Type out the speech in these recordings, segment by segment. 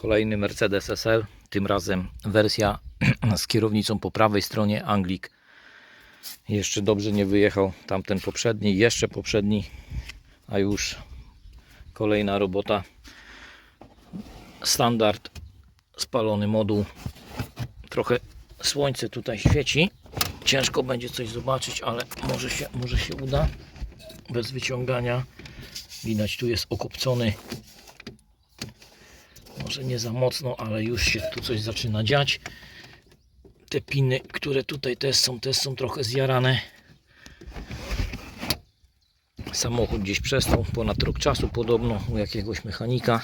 Kolejny Mercedes SL, tym razem wersja z kierownicą po prawej stronie Anglik. Jeszcze dobrze nie wyjechał tamten poprzedni, jeszcze poprzedni, a już kolejna robota. Standard, spalony moduł. Trochę słońce tutaj świeci. Ciężko będzie coś zobaczyć, ale może się, może się uda. Bez wyciągania. Widać tu jest okopcony może nie za mocno, ale już się tu coś zaczyna dziać. Te piny, które tutaj też są, też są trochę zjarane. Samochód gdzieś przestał ponad rok czasu podobno u jakiegoś mechanika.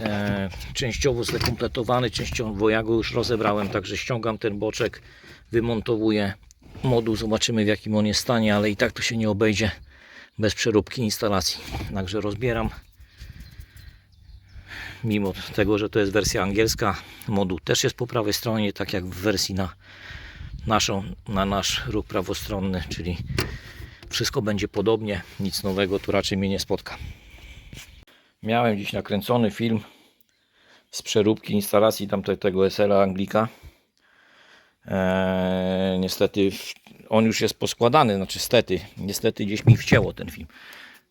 E, częściowo zdekompletowany, częściowo ja go już rozebrałem, także ściągam ten boczek, wymontowuję moduł, zobaczymy w jakim on jest stanie, ale i tak to się nie obejdzie bez przeróbki instalacji. Także rozbieram mimo tego, że to jest wersja angielska, moduł też jest po prawej stronie, tak jak w wersji na naszą, na nasz ruch prawostronny, czyli wszystko będzie podobnie, nic nowego tu raczej mnie nie spotka. Miałem dziś nakręcony film z przeróbki instalacji tamtego SL-a Anglika. Eee, niestety on już jest poskładany, znaczy stety, niestety gdzieś mi wcięło ten film.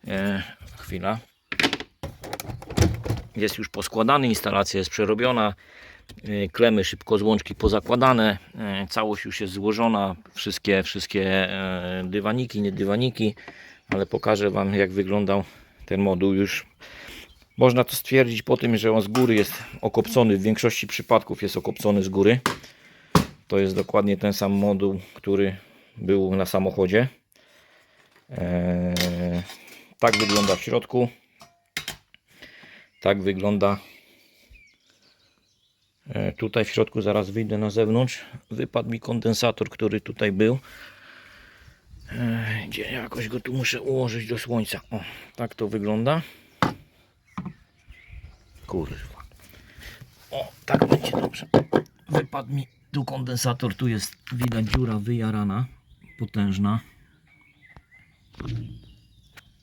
Eee, chwila jest już poskładany, instalacja jest przerobiona, y, klemy szybko złączki pozakładane, y, całość już jest złożona, wszystkie, wszystkie e, dywaniki, nie dywaniki, ale pokażę Wam jak wyglądał ten moduł już. Można to stwierdzić po tym, że on z góry jest okopcony, w większości przypadków jest okopcony z góry. To jest dokładnie ten sam moduł, który był na samochodzie. Eee, tak wygląda w środku. Tak wygląda. E, Tutaj w środku zaraz wyjdę na zewnątrz. Wypadł mi kondensator, który tutaj był. E, Gdzie jakoś go tu muszę ułożyć do słońca. O, tak to wygląda. Kurwa. O, tak będzie dobrze. Wypadł mi tu kondensator. Tu jest widać dziura wyjarana. Potężna.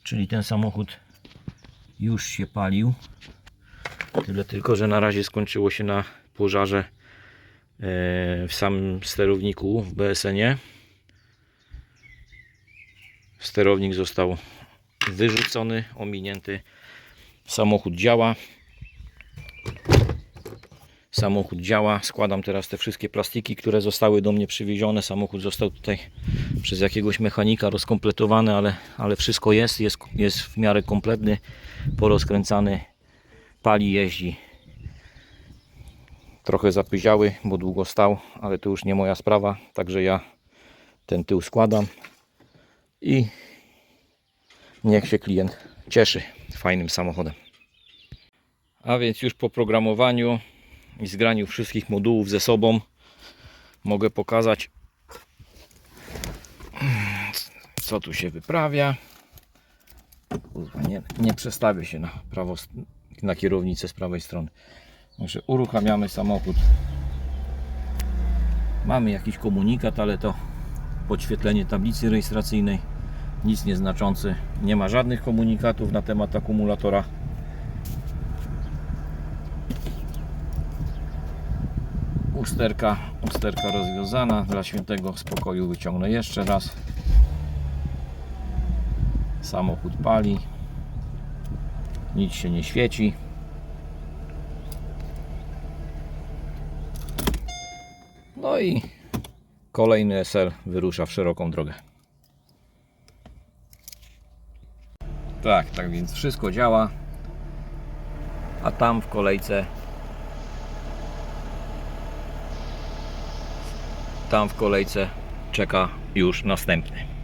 Czyli ten samochód już się palił. Tyle tylko, że na razie skończyło się na pożarze e, w samym sterowniku w BSN-ie. Sterownik został wyrzucony, ominięty. Samochód działa. Samochód działa. Składam teraz te wszystkie plastiki, które zostały do mnie przywiezione. Samochód został tutaj przez jakiegoś mechanika rozkompletowany, ale, ale wszystko jest, jest. Jest w miarę kompletny, porozkręcany, pali, jeździ. Trochę zapyziały, bo długo stał, ale to już nie moja sprawa. Także ja ten tył składam i niech się klient cieszy fajnym samochodem. A więc już po programowaniu i zgraniu wszystkich modułów ze sobą mogę pokazać co tu się wyprawia. Nie, nie przestawię się na prawo, na kierownicę z prawej strony. Także uruchamiamy samochód. Mamy jakiś komunikat, ale to podświetlenie tablicy rejestracyjnej. Nic nieznaczący. Nie ma żadnych komunikatów na temat akumulatora. Usterka, usterka rozwiązana. Dla świętego spokoju wyciągnę jeszcze raz. Samochód pali. Nic się nie świeci. No i kolejny SL wyrusza w szeroką drogę. Tak, tak więc wszystko działa. A tam w kolejce tam w kolejce czeka już następny.